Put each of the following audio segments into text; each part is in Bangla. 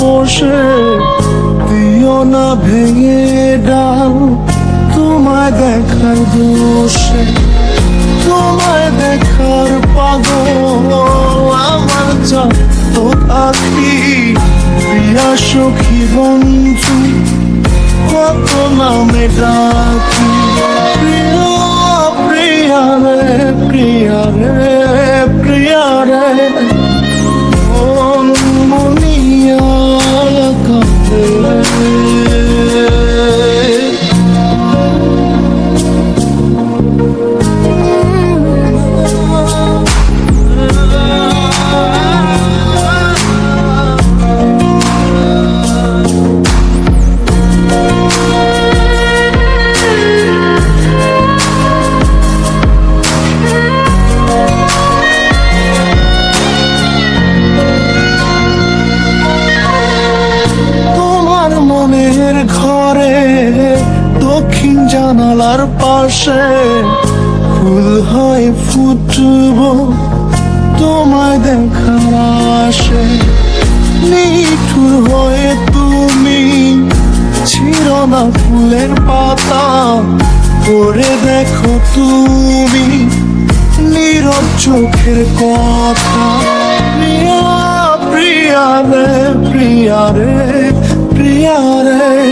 বসে দিও না ভেঙে ডাল। তোমায় দেখার দোষে তোমায় দেখার পাগল। আমার তো আখি প্রিয়া সখী বন্ধু, কত নামে ডাকি। প্রিয়া প্রিয়া রে প্রিয়া রে। জানালার পাশে ফুল হয় ফুটব, তোমায় দেখার আসে নিঠুর হয়ে তুমি ছিল না ফুলের পাতা, করে দেখো তুমি নীরব চোখের কথা। প্রিয়া প্রিয়া রে প্রিয়া রে প্রিয়া রে।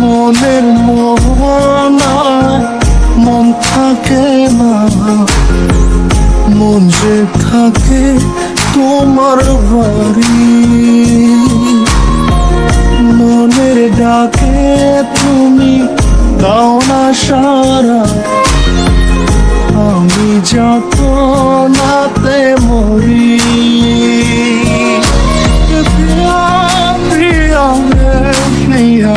মনের মোহনায় মন থাকে না মন যে থাকে তোমার বাড়ি। ডাকে তুমি দাও না সারা আমি যত নাতে মরি। প্রিয়া প্রিয়া প্রিয়া